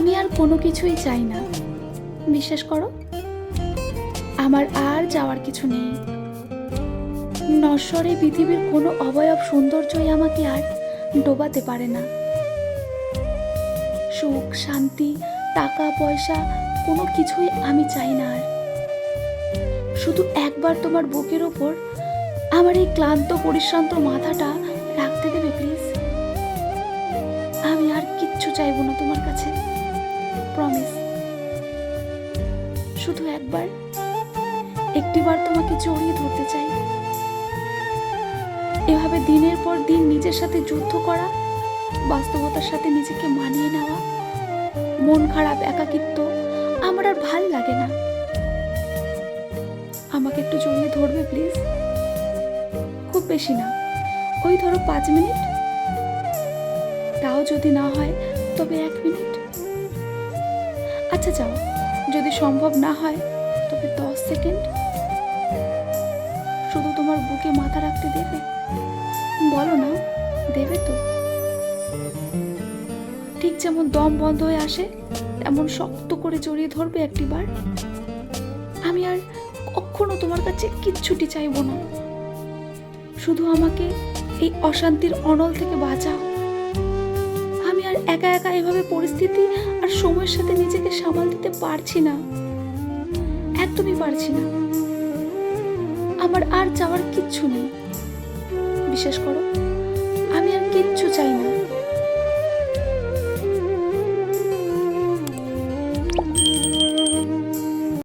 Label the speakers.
Speaker 1: আমি আর কোনো কিছুই চাই না। বিশ্বাস করো, আমার আর যাওয়ার কিছু নেই। নশ্বরে পৃথিবীর কোনো অবয়ব সৌন্দর্যই আমাকে আর ডোবাতে পারে না। সুখ, শান্তি, টাকা, পয়সা, কোনো কিছুই আমি চাই না আর। শুধু একবার তোমার বুকের ওপর আমার এই ক্লান্ত, পরিশ্রান্ত মাথাটা রাখতে দেবে, প্লিজ। আমি আর কিচ্ছু চাইব না তোমার কাছে। প্রমিস শুধু একবার, একটিবার তোমাকে জড়িয়ে ধরতে চাই। এভাবে দিনের পর দিন নিজের সাথে যুদ্ধ করা, বাস্তবতার সাথে নিজেকে মানিয়ে নেওয়া, মন খারাপ, একাকিত্ব, আমার আর ভালো লাগে না। আমাকে একটু জড়িয়ে ধরবে, প্লিজ? খুব বেশি না। ওই ধরো পাঁচ মিনিট। তাও যদি না হয়, তবে এক মিনিট। আচ্ছা যাও। যদি সম্ভব না হয়, তবে দশ সেকেন্ড। শুধু তোমার বুকে মাথা রাখতে দেবে। বলো না, দেবে তো। ঠিক যেমন দম বন্ধ হয়ে আসে, তেমন শক্ত করে জড়িয়ে ধরবে একটিবার। আমি আর কখনো তোমার কাছে কিচ্ছুটি চাইব না। শুধু আমাকে এই অশান্তির অনল থেকে বাঁচাও। একা একা এভাবে পরিস্থিতি আর সময়ের সাথে নিজেকে সামাল দিতে পারছি না। একদমই পারছি না। আমার আর যাওয়ার কিচ্ছু নেই। বিশ্বাস করো, আমি আর কিচ্ছু চাই না।